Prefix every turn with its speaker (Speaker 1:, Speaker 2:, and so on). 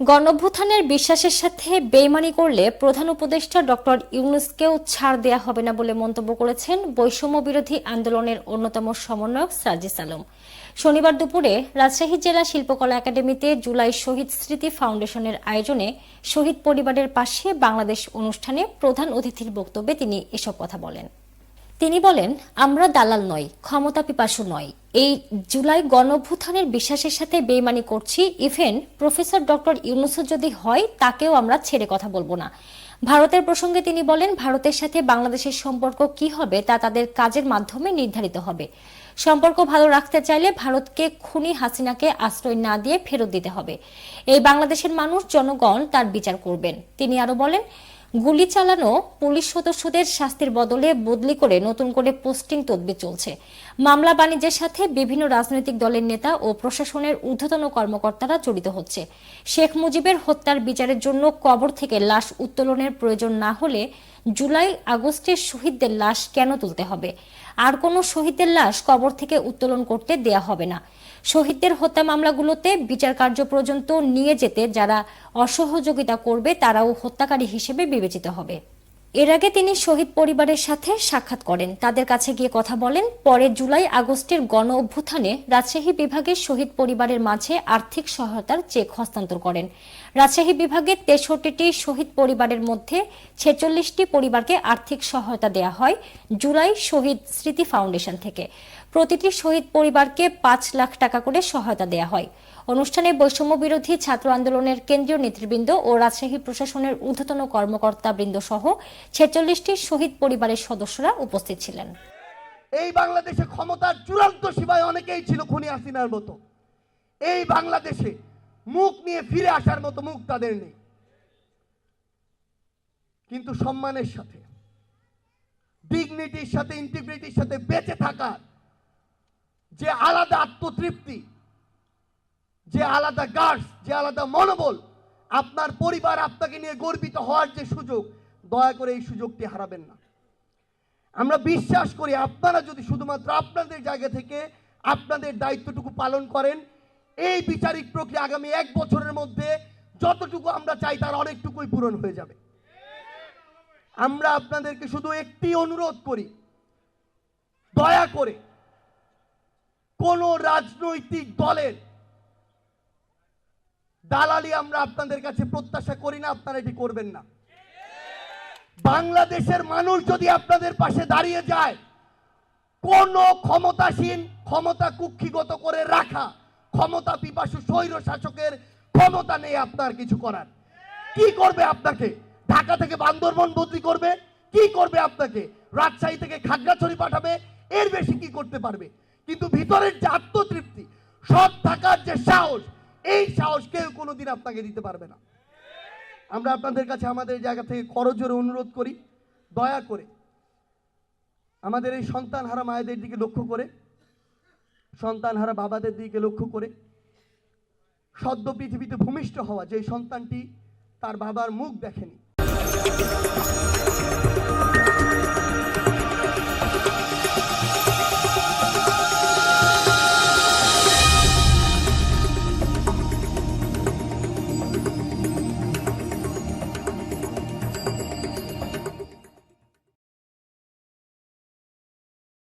Speaker 1: গণভ্যুত্থানের বিশ্বাসের সাথে বেইমানি করলে প্রধান উপদেষ্টা ডক্টর ইউনুসকেও ছাড় দেয়া হবে না বলে মন্তব্য করেছেন বৈষম্য বিরোধী আন্দোলনের অন্যতম সমন্বয়ক সার্জিস আলম। শনিবার দুপুরে রাজশাহী জেলা শিল্পকলা একাডেমিতে জুলাই শহীদ স্মৃতি ফাউন্ডেশনের আয়োজনে শহীদ পরিবারের পাশে বাংলাদেশ অনুষ্ঠানে প্রধান অতিথির বক্তব্যে তিনি এসব কথা বলেন। তিনি বলেন, আমরা দালাল নই, ক্ষমতা পিপাসু নয় এই জুলাই গণভ্যুত্থানের বিশ্বাসের সাথে বেইমানি করছি। ইভেন প্রফেসর ডক্টর ইউনুসও যদি হয়, তাকেও আমরা ছেড়ে কথা বলব না। ভারতের প্রসঙ্গে তিনি বলেন, ভারতের সাথে বাংলাদেশের সম্পর্ক কি হবে, তা তাদের কাজের মাধ্যমে নির্ধারিত হবে। সম্পর্ক ভালো রাখতে চাইলে ভারতকে খুনি হাসিনাকে আশ্রয় না দিয়ে ফেরত দিতে হবে। এই বাংলাদেশের মানুষ, জনগণ তার বিচার করবেন। তিনি আরও বলেন গুলি চালানো পুলিশ সদস্যদের শাস্তির বদলে বদলি করে নতুন করে পোস্টিং তদবির চলছে। মামলা বাণিজ্যের সাথে বিভিন্ন রাজনৈতিক দলের নেতা ও প্রশাসনের ঊর্ধ্বতন কর্মকর্তারা জড়িত হচ্ছে। শেখ মুজিবের হত্যার বিচারের জন্য কবর থেকে লাশ উত্তোলনের প্রয়োজন না হলে জুলাই আগস্টের শহীদদের লাশ কেন তুলতে হবে? আর কোনো শহীদদের লাশ কবর থেকে উত্তোলন করতে দেয়া হবে না। শহীদদের হত্যা মামলাগুলোতে বিচার কার্য পর্যন্ত নিয়ে যেতে যারা অসহযোগিতা করবে, তারাও হত্যাকারী হিসেবে বিবেচিত হবে। এর আগে তিনি শহীদ পরিবারের সাথে সাক্ষাৎ করেন। তাদের কাছে গিয়ে কথা বলেন পরে জুলাই আগস্টের গণ অভ্যুত্থানে রাজশাহী বিভাগের শহীদ পরিবারের মাঝে আর্থিক সহায়তার চেক হস্তান্তর করেন। রাজশাহী বিভাগের তেষট্টিটি শহীদ পরিবারের মধ্যে ছেচল্লিশটি পরিবারকে আর্থিক সহায়তা দেয়া হয় জুলাই শহীদ স্মৃতি ফাউন্ডেশন থেকে। প্রতিটি শহীদ পরিবারকে পাঁচ লাখ টাকা করে সহায়তা দেয়া হয়। অনুষ্ঠানে বৈষম্য বিরোধী ছাত্র আন্দোলনের কেন্দ্রীয় নেতৃবৃন্দ ও রাজশাহী প্রশাসনের ঊর্ধ্বতন কর্মকর্তা বৃন্দ সহ ছেচল্লিশটি শহীদ পরিবারের সদস্যরা উপস্থিত ছিলেন।
Speaker 2: এই বাংলাদেশে ক্ষমতার চূড়ান্ত সীমায় অনেকেই ছিল খুনি হাসিনার মতো। এই বাংলাদেশে মুখ নিয়ে ফিরে আসার মতো মুখ তাদের নেই। কিন্তু সম্মানের সাথে ডিগনিটির সাথে ইন্টিগ্রিটির সাথে বেঁচে থাকার যে আলাদা আত্মতৃপ্তি, যে আলাদা গার্ডস যে আলাদা মনোবল, আপনার পরিবার আপনাকে নিয়ে গর্বিত হওয়ার যে সুযোগ দয়া করে এই সুযোগটি হারাবেন না। আমরা বিশ্বাস করি আপনারা যদি শুধুমাত্র আপনাদের জায়গা থেকে আপনাদের দায়িত্বটুকু পালন করেন, এই বিচারিক প্রক্রিয়া আগামী এক বছরের মধ্যে যতটুকু আমরা চাই তার অনেকটুকুই পূরণ হয়ে যাবে। আমরা আপনাদেরকে শুধু একটি অনুরোধ করি, দয়া করে কোন রাজনৈতিক দলের দালালি আমরা আপনাদের কাছে প্রত্যাশা করি না, আপনারা এটি করবেন না। বাংলাদেশের মানুষ যদি আপনাদের পাশে দাঁড়িয়ে যায়, কোন ক্ষমতাসীন, ক্ষমতা কুক্ষিগত করে রাখা, ক্ষমতা পিপাসু স্বৈর শাসকের ক্ষমতা নেই আপনার কিছু করার। কি করবে আপনাকে? ঢাকা থেকে বান্দরবন বদলি করবে? কি করবে আপনাকে? রাজশাহী থেকে খাগড়াছড়ি পাঠাবে? এর বেশি কি করতে পারবে? কিন্তু ভিতরের যে আত্মতৃপ্তি, সৎ থাকার যে সাহস, এই সাহস কেউ কোনোদিন আপনাকে দিতে পারবে না। আমরা আপনাদের কাছে আমাদের জায়গা থেকে করজোরে অনুরোধ করি, দয়া করে আমাদের এই সন্তান হারা মায়েদের দিকে লক্ষ্য করে সন্তান হারা বাবাদের দিকে লক্ষ্য করে, সদ্য পৃথিবীতে ভূমিষ্ঠ হওয়া যে সন্তানটি তার বাবার মুখ দেখেনি।